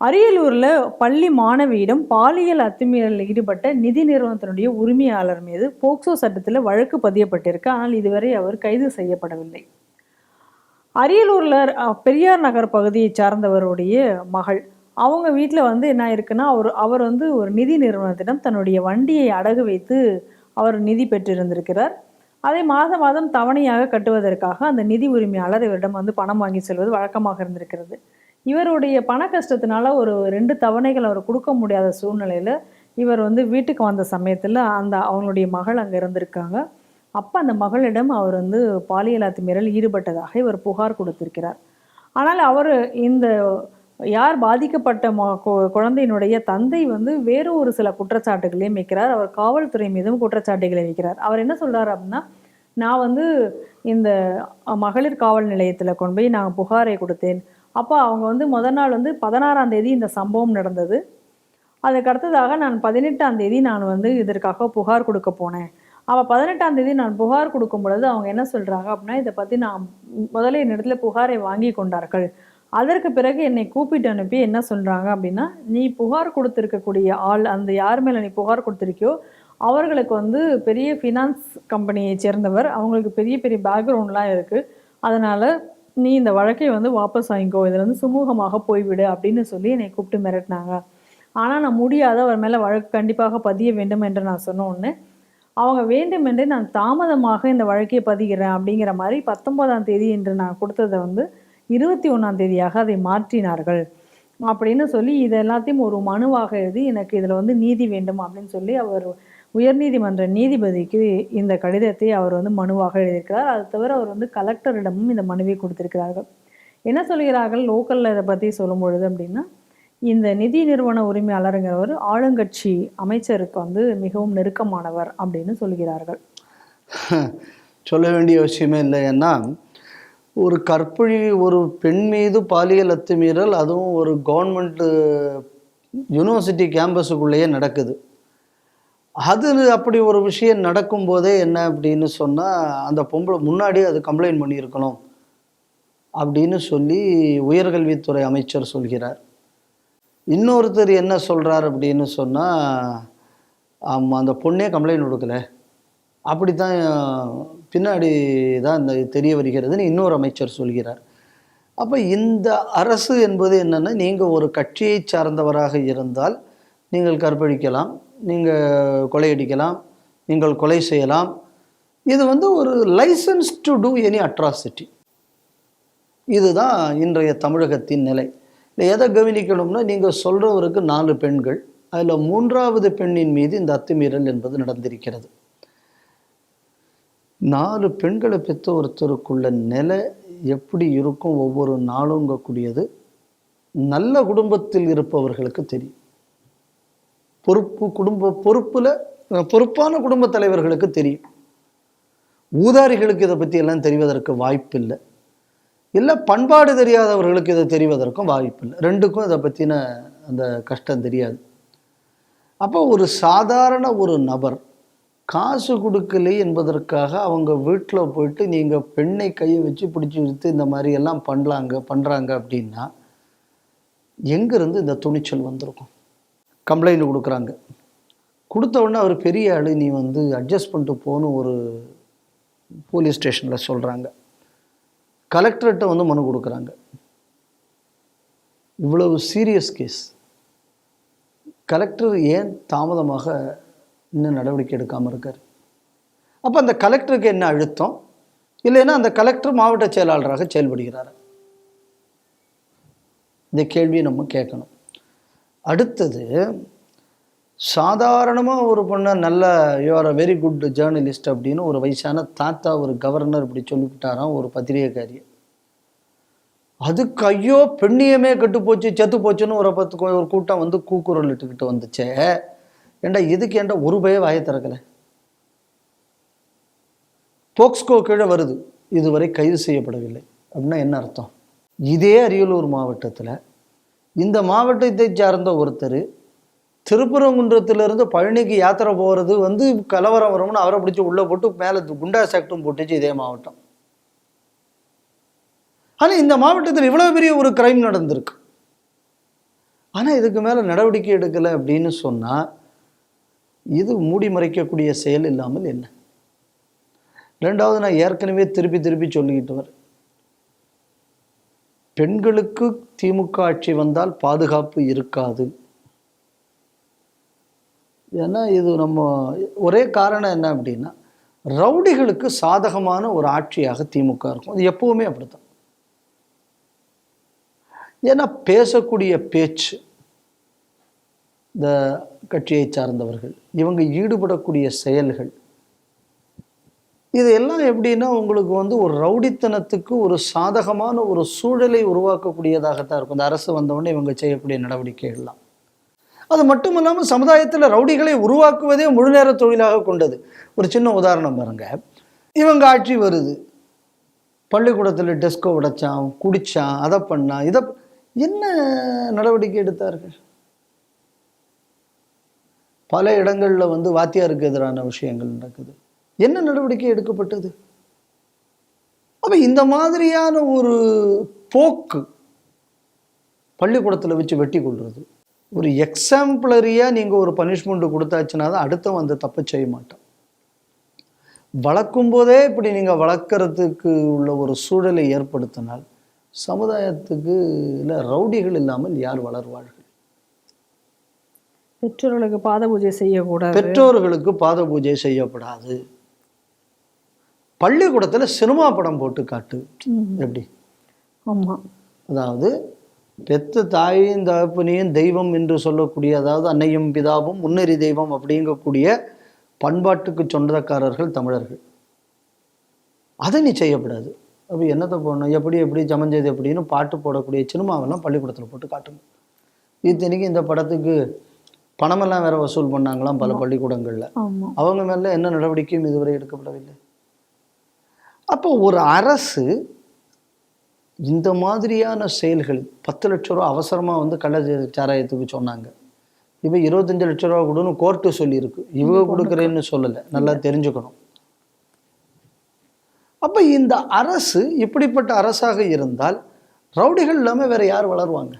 அரியலூரில் பள்ளி மாணவியிடம் பாலியல் அத்துமீறலில் ஈடுபட்ட நிதி நிறுவனத்தினுடைய உரிமையாளர் மீது போக்சோ சட்டத்தில் வழக்கு பதியப்பட்டிருக்கு. ஆனால் இதுவரை அவர் கைது செய்யப்படவில்லை. அரியலூரில் பெரியார் நகர் பகுதியை சார்ந்தவருடைய மகள். அவங்க வீட்டில் வந்து என்ன இருக்குன்னா அவர் அவர் வந்து ஒரு நிதி நிறுவனத்திடம் தன்னுடைய வண்டியை அடகு வைத்து அவர் நிதி பெற்றிருந்திருக்கிறார். அதை மாதம் மாதம் தவணையாக கட்டுவதற்காக அந்த நிதி உரிமையாளர் இவரிடம் வந்து பணம் வாங்கி செல்வது வழக்கமாக இருந்திருக்கிறது. இவருடைய பண கஷ்டத்தினால ஒரு ரெண்டு தவணைகள் அவர் கொடுக்க முடியாத சூழ்நிலையில் இவர் வந்து வீட்டுக்கு வந்த சமயத்தில் அந்த அவங்களுடைய மகள் அங்கே இருந்திருக்காங்க. அப்போ அந்த மகளிடம் அவர் வந்து பாலியல் அத்துமீறல் ஈடுபட்டதாக இவர் புகார் கொடுத்திருக்கிறார். ஆனால் அவர் இந்த யார் பாதிக்கப்பட்ட குழந்தையினுடைய தந்தை வந்து வேறு ஒரு சில குற்றச்சாட்டுகளையும் வைக்கிறார். அவர் காவல்துறை மீதும் குற்றச்சாட்டுகளை வைக்கிறார். அவர் என்ன சொல்கிறார் அப்படின்னா நான் வந்து இந்த மகளிர் காவல் நிலையத்தில் கொண்டு போய் நான் புகாரை கொடுத்தேன். அப்போ அவங்க வந்து முத நாள் வந்து பதினாறாம் தேதி இந்த சம்பவம் நடந்தது. அதுக்கடுத்ததாக நான் பதினெட்டாம் தேதி நான் வந்து இதற்காக புகார் கொடுக்க போனேன். அவள் பதினெட்டாம் தேதி நான் புகார் கொடுக்கும் பொழுது அவங்க என்ன சொல்கிறாங்க அப்படின்னா இதை பற்றி நான் முதல்ல என்னிடத்துல புகாரை வாங்கி கொண்டார்கள். அதற்கு பிறகு என்னை கூப்பிட்டு அனுப்பி என்ன சொல்கிறாங்க அப்படின்னா நீ புகார் கொடுத்துருக்கக்கூடிய ஆள் அந்த யார் மேலே நீ புகார் கொடுத்துருக்கியோ அவர்களுக்கு வந்து பெரிய ஃபினான்ஸ் கம்பெனியை சேர்ந்தவர். அவங்களுக்கு பெரிய பெரிய பேக்ரவுண்ட்லாம் இருக்குது அதனால் நீ இந்த வழக்கை வந்து வாபஸ் வாங்கிக்கோ இதில் வந்து சுமூகமாக போய்விடு அப்படின்னு சொல்லி என்னை கூப்பிட்டு மிரட்டினாங்க. ஆனால் நான் முடியாத அவர் மேலே வழக்கு கண்டிப்பாக பதிய வேண்டும் என்று நான் சொன்ன அவங்க வேண்டுமென்றே நான் தாமதமாக இந்த வழக்கை பதிகிறேன் அப்படிங்கிற மாதிரி பத்தொன்பதாம் தேதி என்று நான் கொடுத்ததை வந்து இருபத்தி ஒன்றாம் தேதியாக அதை மாற்றினார்கள். அப்படின்னு சொல்லி இது எல்லாத்தையும் ஒரு மனுவாக எழுதி எனக்கு இதில் வந்து நீதி வேண்டும் அப்படின்னு சொல்லி அவர் உயர்நீதிமன்ற நீதிபதிக்கு இந்த கடிதத்தை அவர் வந்து மனுவாக எழுதியிருக்கிறார். அது தவிர அவர் வந்து கலெக்டரிடமும் இந்த மனுவை கொடுத்திருக்கிறார்கள். என்ன சொல்கிறார்கள்? லோக்கலில் இதை பற்றி சொல்லும் பொழுது அப்படின்னா இந்த நிதி நிறுவன உரிமையாளருங்கிறவர் ஆளுங்கட்சி அமைச்சருக்கு வந்து மிகவும் நெருக்கமானவர் அப்படின்னு சொல்கிறார்கள். சொல்ல வேண்டிய விஷயமே இல்லை ஏன்னா ஒரு கற்பழி ஒரு பெண் மீது பாலியல் அத்துமீறல் அதுவும் ஒரு கவர்மெண்ட் யூனிவர்சிட்டி கேம்பஸுக்குள்ளேயே நடக்குது. அது அப்படி ஒரு விஷயம் நடக்கும்போதே என்ன அப்படின்னு சொன்னால் அந்த பொம்பளை முன்னாடியே அது கம்ப்ளைண்ட் பண்ணியிருக்கணும் அப்படின்னு சொல்லி உயர்கல்வித்துறை அமைச்சர் சொல்கிறார். இன்னொருத்தர் என்ன சொல்கிறார் அப்படின்னு சொன்னால் ஆமாம் அந்த பொண்ணே கம்ப்ளைண்ட் கொடுக்கல. அப்படி தான் பின்னாடி தான் இந்த தெரிய வருகிறதுன்னு இன்னொரு அமைச்சர் சொல்கிறார். அப்போ இந்த அரசு என்பது என்னென்னா நீங்கள் ஒரு கட்சியை சார்ந்தவராக இருந்தால் நீங்கள் கற்பழிக்கலாம் நீங்கள் கொலையடிக்கலாம் நீங்கள் கொலை செய்யலாம். இது வந்து ஒரு licence to do any atrocity. இதுதான் இன்றைய தமிழகத்தின் நிலை. இல்லை எதை கவனிக்கணும்னா நீங்கள் சொல்கிறவருக்கு நாலு பெண்கள் அதில் மூன்றாவது பெண்ணின் மீது இந்த அத்துமீறல் என்பது நடந்திருக்கிறது. நாலு பெண்களை பெற்ற ஒருத்தருக்குள்ள நிலை எப்படி இருக்கும்? ஒவ்வொரு நாளுங்கக்கூடியது. நல்ல குடும்பத்தில் இருப்பவர்களுக்கு தெரியும். பொறுப்பு குடும்ப பொறுப்பில் பொறுப்பான குடும்ப தலைவர்களுக்கு தெரியும். ஊதாரிகளுக்கு இதை பற்றி எல்லாம் தெரிவதற்கு வாய்ப்பில்லை. இல்லை பண்பாடு தெரியாதவர்களுக்கு இதை தெரிவதற்கும் வாய்ப்பில்லை. ரெண்டுக்கும் இதை பற்றின அந்த கஷ்டம் தெரியாது. அப்போ ஒரு சாதாரண ஒரு நபர் காசு கொடுக்கலை என்பதற்காக அவங்க வீட்டில் போயிட்டு நீங்கள் பெண்ணை கையை வச்சு பிடிச்சி இழுத்து இந்த மாதிரி எல்லாம் பண்ணலாங்க பண்ணுறாங்க அப்படின்னா எங்கேருந்து இந்த துணிச்சல் வந்திருக்கும்? கம்ப்ளைண்ட் கொடுக்குறாங்க. கொடுத்த உடனே அவர் பெரிய ஆள் நீ வந்து அட்ஜஸ்ட் பண்ணிட்டு போன்னு ஒரு போலீஸ் ஸ்டேஷனில் சொல்கிறாங்க கலெக்டர்கிட்ட வந்து மனு கொடுக்குறாங்க. இவ்வளவு சீரியஸ் கேஸ் கலெக்டர் ஏன் தாமதமாக இன்னும் நடவடிக்கை எடுக்காமல் இருக்கார். அப்போ அந்த கலெக்டருக்கு என்ன அழுத்தம்? இல்லைன்னா அந்த கலெக்டர் மாவட்ட செயலாளராக செயல்படுகிறார்? இந்த கேள்வியை நம்ம கேட்கணும். அடுத்தது சாதாரணமாக ஒரு பொண்ணை நல்ல you are a very good journalist அப்படின்னு ஒரு வயசான தாத்தா ஒரு கவர்னர் இப்படி சொல்லிவிட்டாராம் ஒரு பத்திரிகைக்காரியை. அதுக்கு ஐயோ பெண்ணியமே கெட்டு போச்சு செத்து போச்சுன்னு ஒரு பத்து ஒரு கூட்டம் வந்து கூக்குரல் இட்டுக்கிட்டு வந்துச்சே. ஏண்டா இதுக்கு ஏண்டா ஒரு பய வாயை திறக்கலை? போக்ஸ்கோ கீழே வருது. இதுவரை கைது செய்யப்படவில்லை. அப்படின்னா என்ன அர்த்தம்? இதே அரியலூர் மாவட்டத்தில் இந்த மாவட்டத்தை சார்ந்த ஒருத்தர் திருப்பரங்குன்றத்திலிருந்து பழனிக்கு யாத்திரை போகிறது வந்து கலவரம் வரும்னு அவரை பிடிச்சி உள்ளே போட்டு மேலே குண்டா சாக்டும் போட்டுச்சு இதே மாவட்டம். ஆனால் இந்த மாவட்டத்தில் இவ்வளோ பெரிய ஒரு கிரைம் நடந்திருக்கு. ஆனால் இதுக்கு மேலே நடவடிக்கை எடுக்கலை அப்படின்னு சொன்னால் இது மூடி மறைக்கக்கூடிய செயல் இல்லாமல் என்ன? ரெண்டாவது நான் ஏற்கனவே திருப்பி திருப்பி சொல்லிக்கிட்டு வரேன் பெண்களுக்கு திமுக ஆட்சி வந்தால் பாதுகாப்பு இருக்காது. ஏன்னா இது நம்ம ஒரே காரணம் என்ன அப்படின்னா ரவுடிகளுக்கு சாதகமான ஒரு ஆட்சியாக திமுக இருக்கும். அது எப்பவுமே அப்படித்தான். ஏன்னா பேசக்கூடிய பேச்சு இந்த கட்சியை சார்ந்தவர்கள். இவங்க ஈடுபடக்கூடிய செயல்கள். இது எல்லாம் எப்படின்னா உங்களுக்கு வந்து ஒரு ரவுடித்தனத்துக்கு ஒரு சாதகமான ஒரு சூழலை உருவாக்கக்கூடியதாகத்தான் இருக்கும். இந்த அரசு வந்தவுடனே இவங்க செய்யக்கூடிய நடவடிக்கைகள்லாம். அது மட்டும் இல்லாமல் சமுதாயத்தில் ரவுடிகளை உருவாக்குவதே முழு நேர தொழிலாக கொண்டது. ஒரு சின்ன உதாரணம் பாருங்க. இவங்க ஆட்சி வருது. பள்ளிக்கூடத்தில் டெஸ்கோ உடைச்சான் குடிச்சான் அதை பண்ணான் இதை என்ன நடவடிக்கை எடுத்தார்கள்? பல இடங்களில் வந்து வாத்தியாருக்கு எதிரான விஷயங்கள் நடக்குது. என்ன நடவடிக்கை எடுக்கப்பட்டது? அப்போ இந்த மாதிரியான ஒரு போக்கு பள்ளிக்கூடத்தில் வச்சு வெட்டி கொள்வது ஒரு எக்ஸாம்பிளரியாக நீங்கள் ஒரு பனிஷ்மெண்ட்டு கொடுத்தாச்சுன்னா தான் அடுத்தவன் அந்த தப்பை செய்ய மாட்டான். வளர்க்கும் போதே இப்படி நீங்கள் வளர்க்குறதுக்கு உள்ள ஒரு சூழலை ஏற்படுத்தினால் சமுதாயத்துக்கு இல்லை ரவுடிகள் இல்லாமல் யார் வளர்வார்கள்? பெற்றோர்களுக்கு பாத பூஜை செய்யக்கூடாது. பெற்றோர்களுக்கு பாத பூஜை செய்யப்படாது. பள்ளிக்கூடத்தில் சினிமா படம் போட்டு காட்டு. எப்படி? ஆமா. அதாவது பெத்த தாயும் தகப்பனையும் தெய்வம் என்று சொல்லக்கூடிய அதாவது அன்னையும் பிதாவும் முன்னறி தெய்வம் அப்படிங்கக்கூடிய பண்பாட்டுக்கு சொந்தக்காரர்கள் தமிழர்கள். அதை நீ செய்யக்கூடாது அப்போ என்னத்தை போடணும்? எப்படி எப்படி ஜமஞ்சது எப்படின்னு பாட்டு போடக்கூடிய சினிமாவெல்லாம் பள்ளிக்கூடத்தில் போட்டு காட்டுங்க. இத்தனைக்கு இந்த படத்துக்கு பணமெல்லாம் வேற வசூல் பண்ணாங்களாம் பல பள்ளிக்கூடங்களில். அவங்க மேல என்ன நடவடிக்கையும் இதுவரை எடுக்கப்படவில்லை. அப்போ ஒரு அரசு இந்த மாதிரியான செயல்கள் பத்து லட்ச ரூபா அவசரமாக வந்து கள்ள சாராயத்துக்கு சொன்னாங்க. இப்போ இருபத்தஞ்சு லட்ச ரூபா கொடுன்னு கோர்ட்டு சொல்லியிருக்கு. இவங்க கொடுக்குறேன்னு சொல்லலை. நல்லா தெரிஞ்சுக்கணும். அப்போ இந்த அரசு இப்படிப்பட்ட அரசாக இருந்தால் ரவுடிகள் இல்லாமல் வேற யார் வளருவாங்க?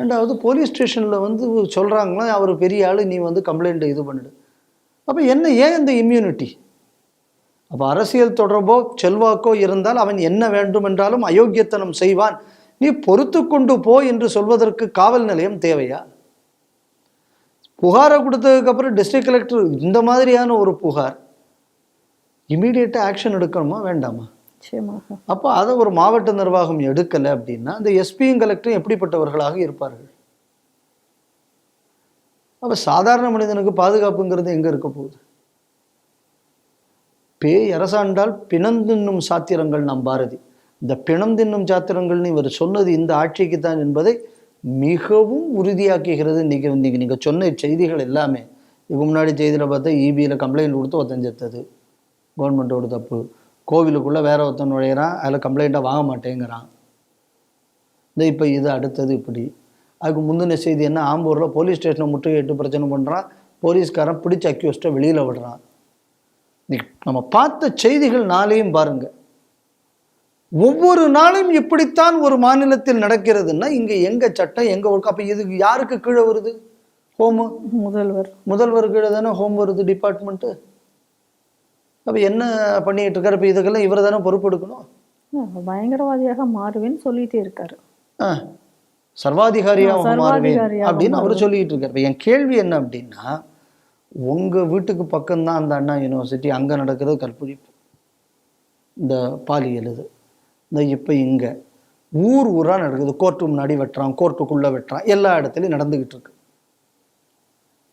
ரெண்டாவது போலீஸ் ஸ்டேஷனில் வந்து சொல்கிறாங்களா அவர் பெரிய ஆள் நீ வந்து கம்ப்ளைண்ட் இது பண்ணிடு. அப்போ என்ன ஏன் இந்த இம்யூனிட்டி அப்போ அரசியல் தொடர்போ செல்வாக்கோ இருந்தால் அவன் என்ன வேண்டும் என்றாலும் அயோக்கியத்தனம் செய்வான். நீ பொறுத்து கொண்டு போ என்று சொல்வதற்கு காவல் நிலையம் தேவையா? புகாரை கொடுத்ததுக்கப்புறம் டிஸ்ட்ரிக்ட் கலெக்டர் இந்த மாதிரியான ஒரு புகார் இமீடியட்டாக ஆக்ஷன் எடுக்கணுமா வேண்டாமா? அப்போ அதை ஒரு மாவட்ட நிர்வாகம் எடுக்கலை அப்படின்னா அந்த எஸ்பியும் கலெக்டரும் எப்படிப்பட்டவர்களாக இருப்பார்கள்? அப்போ சாதாரண மனிதனுக்கு பாதுகாப்புங்கிறது எங்கே இருக்க போகுது? பேய் அரசாண்டால் பிணம் தின்னும் சாத்திரங்கள் நம் பாரதி. இந்த பிணம் தின்னும் சாத்திரங்கள்னு இவர் சொன்னது இந்த ஆட்சிக்கு தான் என்பதை மிகவும் உறுதியாக்குகிறது இன்னைக்கு இன்றைக்கி நீங்கள் சொன்ன செய்திகள் எல்லாமே. இதுக்கு முன்னாடி செய்தியில் பார்த்தா இபியில் கம்ப்ளைண்ட் கொடுத்து ஒத்தஞ்செத்தது கவர்மெண்ட்டோட தப்பு. கோவிலுக்குள்ளே வேற ஒருத்தன் நுழையிறான் அதில் கம்ப்ளைண்ட்டாக வாங்க மாட்டேங்கிறான். இந்த இப்போ இது அடுத்தது இப்படி. அதுக்கு முந்தின செய்தி என்ன? ஆம்பூரில் போலீஸ் ஸ்டேஷனை முற்றுகையிட்டு பிரச்சனை பண்ணுறான் போலீஸ்காரன் பிடிச்ச அக்யூஸ்ட்டை வெளியில் விடுறான். நம்ம பார்த்த செய்திகள் நாளையும் பாருங்க. ஒவ்வொரு நாளும் இப்படித்தான் ஒரு மாநிலத்தில் நடக்கிறதுன்னா இங்கே எங்க சட்டம் எங்க ஒழுக்கம் அப்போ இதுக்கு யாருக்கு கீழே வருது? ஹோமு? முதல்வர். முதல்வர் கீழே தானே ஹோம் வருது டிபார்ட்மெண்ட்டு அப்போ என்ன பண்ணிட்டு இருக்காரு? இப்போ இதுக்கெல்லாம் இவர் தானே பொறுப்பெடுக்கணும். பயங்கரவாதியாக மாறுவேன்னு சொல்லிட்டே இருக்காரு. சர்வாதிகாரியாக மாறுவேன் அப்படின்னு அவர் சொல்லிட்டு இருக்காரு. இப்ப என் கேள்வி என்ன அப்படின்னா உங்க வீட்டுக்கு பக்கம்தான் அந்த அண்ணா யூனிவர்சிட்டி அங்க நடக்கிறது கற்பழிப்பு. இந்த பாலியல் இது இந்த இப்போ இங்க ஊர் ஊரா நடக்குது. கோர்ட்டு முன்னாடி வெட்டுறான் கோர்ட்டுக்குள்ள வெட்டுறான். எல்லா இடத்துலையும் நடந்துகிட்டு இருக்கு.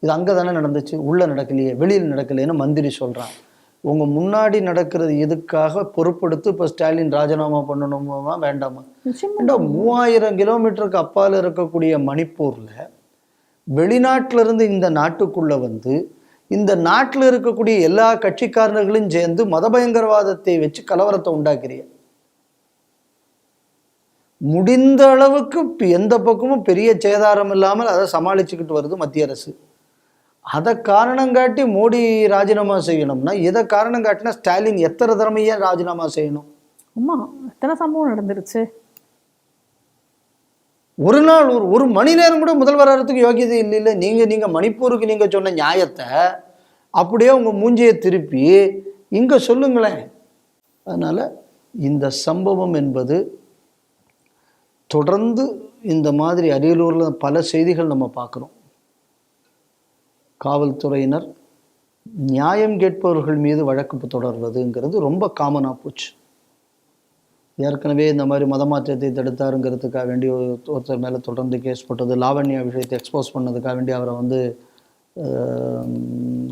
இது அங்கே தானே நடந்துச்சு. உள்ள நடக்கலையே வெளியில் நடக்கலையேன்னு மந்திரி சொல்றான். உங்க முன்னாடி நடக்கிறது எதுக்காக பொறுப்பெடுத்து இப்போ ஸ்டாலின் ராஜினாமா பண்ணணுமா வேண்டாமா? ஏண்டா மூவாயிரம் கிலோமீட்டருக்கு அப்பால் இருக்கக்கூடிய மணிப்பூர்ல வெளிநாட்டுல இருந்து இந்த நாட்டுக்குள்ள வந்து இந்த நாட்டில் இருக்கக்கூடிய எல்லா கட்சிக்காரர்களும் சேர்ந்து மத பயங்கரவாதத்தை வச்சு கலவரத்தை உண்டாக்குறிய முடிந்த அளவுக்கு எந்த பக்கமும் பெரிய சேதாரம் இல்லாமல் அதை சமாளிச்சுக்கிட்டு வருது மத்திய அரசு. அதை காரணம் காட்டி மோடி ராஜினாமா செய்யணும்னா இதை காரணம் காட்டினா ஸ்டாலின் எத்தனை திறமையா ராஜினாமா செய்யணும்? அம்மா எத்தனை சம்பவம் நடந்துருச்சு? ஒரு நாள் ஒரு ஒரு மணி நேரம் கூட முதல்வர் ஆகிறதுக்கு யோகியதை இல்லை இல்லை நீங்கள் நீங்கள் மணிப்பூருக்கு நீங்கள் சொன்ன நியாயத்தை அப்படியே உங்கள் மூஞ்சியை திருப்பி இங்கே சொல்லுங்களேன். அதனால் இந்த சம்பவம் என்பது தொடர்ந்து இந்த மாதிரி அரியலூரில் பல செய்திகள் நம்ம பார்க்குறோம். காவல்துறையினர் நியாயம் கேட்பவர்கள் மீது வழக்கு தொடர்வதுங்கிறது ரொம்ப காமனாக போச்சு. ஏற்கனவே இந்த மாதிரி மதமாற்றத்தை தடுத்தாருங்கிறதுக்காக வேண்டி ஒருத்தர் மேலே தொடர்ந்து கேஸ் போட்டது லாவண்யா விஷயத்தை எக்ஸ்போஸ் பண்ணதுக்காக வேண்டி அவரை வந்து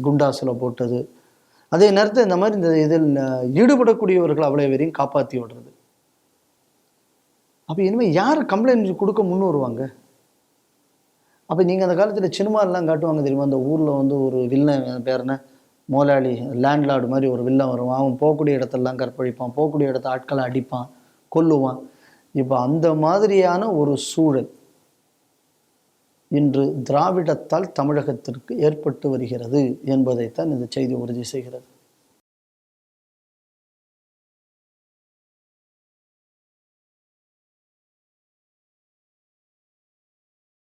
குண்டாசில் போட்டது. அதே நேரத்தில் இந்த மாதிரி இந்த இதில் ஈடுபடக்கூடியவர்கள் அவ்வளோ வரையும் காப்பாற்றி விடுறது. அப்போ இனிமேல் யார் கம்ப்ளைண்ட் கொடுக்க முன் வருவாங்க அப்போ நீங்கள் அந்த காலத்தில் சினிமாலாம் காட்டுவாங்க தெரியுமா? அந்த ஊரில் வந்து ஒரு வில்லன் பேர் என்ன? மோலாளி லேண்ட்லார்டு மாதிரி ஒரு வில்லன் வருவான். அவன் போகக்கூடிய இடத்தெல்லாம் கற்பழிப்பான். போகக்கூடிய இடத்த ஆட்களை அடிப்பான். கொல்லுவான். இப்போ அந்த மாதிரியான ஒரு சூழல் இன்று திராவிடத்தால் தமிழகத்திற்கு ஏற்பட்டு வருகிறது என்பதைத்தான் இந்த செய்தி உறுதி செய்கிறது.